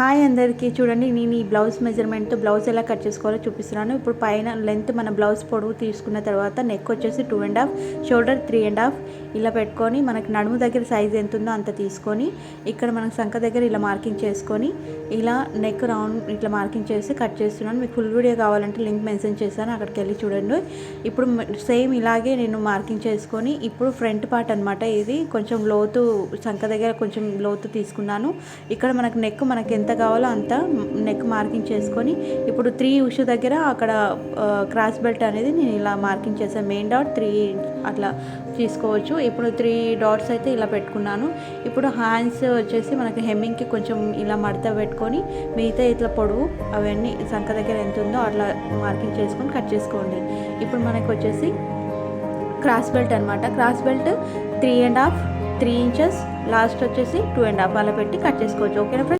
Hi అందరికీ. చూడండి నేను ఈ బ్లౌజ్ మెజర్మెంట్తో బ్లౌజ్ ఎలా కట్ చేసుకోవాలో చూపిస్తున్నాను. ఇప్పుడు పైన లెంత్ మన బ్లౌజ్ పొడవు తీసుకున్న తర్వాత నెక్ వచ్చేసి two and half shoulder three and half ఇలా పెట్టుకొని మనకు నడుము దగ్గర సైజ్ ఎంత ఉందో అంత తీసుకొని ఇక్కడ మనకు సంఖ దగ్గర ఇలా మార్కింగ్ చేసుకొని ఇలా నెక్ రౌండ్ ఇట్లా మార్కింగ్ చేసి కట్ చేస్తున్నాను. మీకు ఫుల్ వీడియో కావాలంటే లింక్ మెన్షన్ చేశాను అక్కడికి వెళ్ళి చూడండి. ఇప్పుడు సేమ్ ఇలాగే నేను మార్కింగ్ చేసుకొని ఇప్పుడు ఫ్రంట్ పార్ట్ అనమాట ఇది. కొంచెం లోతు సంఖ దగ్గర కొంచెం లోతు తీసుకున్నాను. ఇక్కడ మనకు నెక్ మనకి ఎంత ఎంత కావాలో అంత నెక్ మార్కింగ్ చేసుకొని ఇప్పుడు త్రీ ఉషు దగ్గర అక్కడ క్రాస్ బెల్ట్ అనేది నేను ఇలా మార్కింగ్ చేశాను మెయిన్ డాట్ త్రీ అట్లా తీసుకోవచ్చు. ఇప్పుడు త్రీ డాట్స్ అయితే ఇలా పెట్టుకున్నాను. ఇప్పుడు హ్యాండ్స్ వచ్చేసి మనకి హెమ్మింగ్కి కొంచెం ఇలా మడత పెట్టుకొని మిగతా ఇట్లా పొడవు అవన్నీ సంఖ దగ్గర ఎంత ఉందో అట్లా మార్కింగ్ చేసుకొని కట్ చేసుకోండి. ఇప్పుడు మనకి వచ్చేసి క్రాస్ బెల్ట్ అనమాట cross belt three and half three inches last వచ్చేసి టూ అండ్ హాఫ్ అలా పెట్టి కట్ చేసుకోవచ్చు. ఓకేనా ఫ్రెండ్స్